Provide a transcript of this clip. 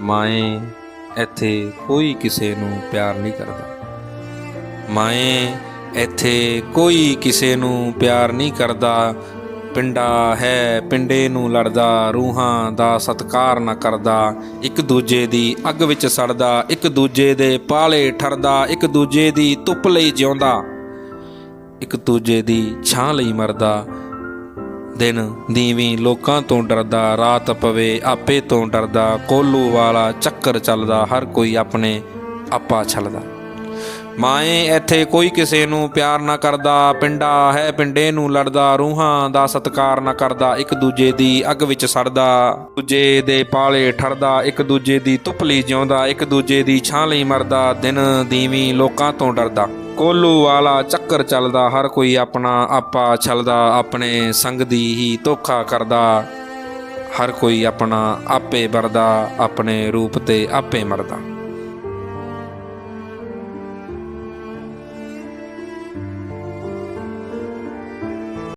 ਮਾਏ, ਇੱਥੇ ਕੋਈ ਕਿਸੇ ਨੂੰ ਪਿਆਰ ਨਹੀਂ ਕਰਦਾ। ਮਾਏ, ਇੱਥੇ ਕੋਈ ਕਿਸੇ ਨੂੰ ਪਿਆਰ ਨਹੀਂ ਕਰਦਾ। ਪਿੰਡਾ ਹੈ, ਪਿੰਡੇ ਨੂੰ ਲੜਦਾ, ਰੂਹਾਂ ਦਾ ਸਤਕਾਰ ਨਾ ਕਰਦਾ। ਇੱਕ ਦੂਜੇ ਦੀ ਅੱਗ ਵਿੱਚ ਸੜਦਾ, ਇੱਕ ਦੂਜੇ ਦੇ ਪਾਲੇ ਠਰਦਾ, ਇੱਕ ਦੂਜੇ ਦੀ ਧੁੱਪ ਲਈ ਜਿਉਂਦਾ। ਇੱਕ ਦੂਜੇ ਦੀ ਛਾਂ ਲਈ ਮਰਦਾ ਦਿਨ ਦੀਵੀਂ ਲੋਕਾਂ ਤੋਂ ਡਰਦਾ, ਰਾਤ ਪਵੇ, ਆਪੇ ਤੋਂ ਡਰਦਾ, ਕੋਲੂ ਵਾਲਾ ਚੱਕਰ ਚੱਲਦਾ, ਹਰ ਕੋਈ ਆਪਣੇ ਆਪਾ ਛਲਦਾ। ਮਾਏ, ਇੱਥੇ ਕੋਈ ਕਿਸੇ ਨੂੰ ਪਿਆਰ ਨਾ ਕਰਦਾ। ਪਿੰਡਾ ਹੈ ਪਿੰਡੇ ਨੂੰ ਲੜਦਾ, ਰੂਹਾਂ ਦਾ ਸਤਕਾਰ ਨਾ ਕਰਦਾ। ਇੱਕ ਦੂਜੇ ਦੀ ਅੱਗ ਵਿੱਚ ਸੜਦਾ। ਦੂਜੇ ਦੇ ਪਾਲੇ ਠਰਦਾ। ਇੱਕ ਦੂਜੇ ਦੀ ਧੁੱਪ ਲਈ ਜਿਉਂਦਾ। ਇੱਕ ਦੂਜੇ ਦੀ ਛਾਂ ਲਈ ਮਰਦਾ। ਦਿਨ ਦੀਵੀਂ ਲੋਕਾਂ ਤੋਂ ਡਰਦਾ। ਕੋਲੂ ਵਾਲਾ ਚੱਕਰ ਚੱਲਦਾ। ਹਰ ਕੋਈ ਆਪਣਾ ਆਪਾ ਛਲਦਾ। ਆਪਣੇ ਸੰਗ ਦੀ ਹੀ ਧੋਖਾ ਕਰਦਾ। ਹਰ ਕੋਈ ਆਪਣਾ ਆਪੇ ਵਰਦਾ। ਆਪਣੇ ਰੂਪ ਤੇ ਆਪੇ ਮਰਦਾ।